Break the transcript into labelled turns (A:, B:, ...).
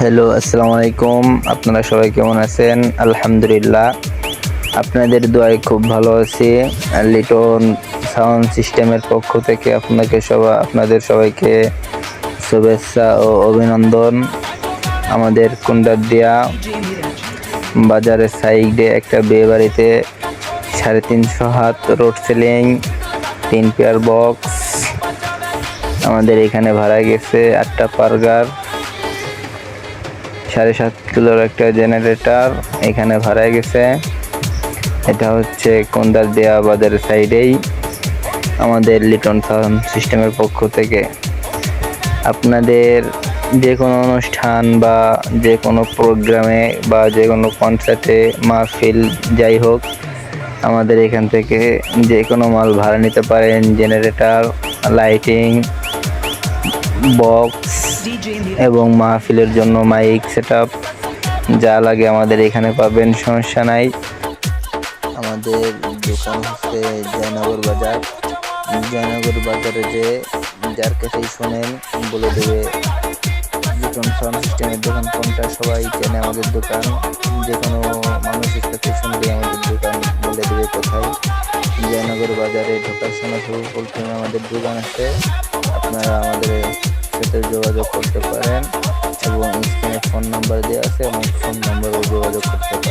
A: Hello আসসালামু আলাইকুম আপনারা সবাই কেমন আছেন? আলহামদুলিল্লাহ। আপনাদের দোয়ায় খুব ভালো আছি। লিটন সাউন্ড সিস্টেমের পক্ষ থেকে আপনাকে সবাই আপনাদের সবাইকে শুভেচ্ছা ও অভিনন্দন। আমাদের কুন্ডারদিয়া বাজারের সাইডে একটা বিয়ে বাড়িতে সাড়ে তিনশো হাত রোড সেলিং, তিন পেয়ার বক্স। আমাদের এখানে ভাড়া গেছে আটটা পার্গার সাড়ে সাত কিলোর একটা জেনারেটর এখানে ভাড়া গেছে। এটা হচ্ছে কোন্দার দেয়া বাজারের সাইডেই আমাদের লিটন সাউন্ড সিস্টেমের পক্ষ থেকে। আপনাদের যে কোনো অনুষ্ঠান বা যে কোনো প্রোগ্রামে বা যে কোনো কনসার্টে মাহফিল যাই হোক, আমাদের এখান থেকে যে কোনো মাল ভাড়া নিতে পারেন। জেনারেটর, লাইটিং, বক্স এবং মাহফিলের জন্য মাইক সেট যা লাগে আমাদের এখানে পাবেন, সমস্যা নাই। আমাদের দোকান হচ্ছে জয়নগর বাজার। জয়নগর বাজারে যে যার কাছেই শোনেন, বলে দেবে লিটন সাউন্ড সিস্টেমের দোকান, কোনটা সবাই চেনে আমাদের দোকান। যে কোনো মানুষের কাছে শুনলে আমাদের দোকান বলে দেবে কোথায়। জয়নগর বাজারে ঢোকার সময় শুরু প্রথমে আমাদের দোকান আছে। আপনারা আমাদের সাথে যোগাযোগ করতে পারেন এবং স্ক্রিনে ফোন নাম্বার দেওয়া আছে, এবং ফোন নাম্বারও যোগাযোগ করতে পারেন।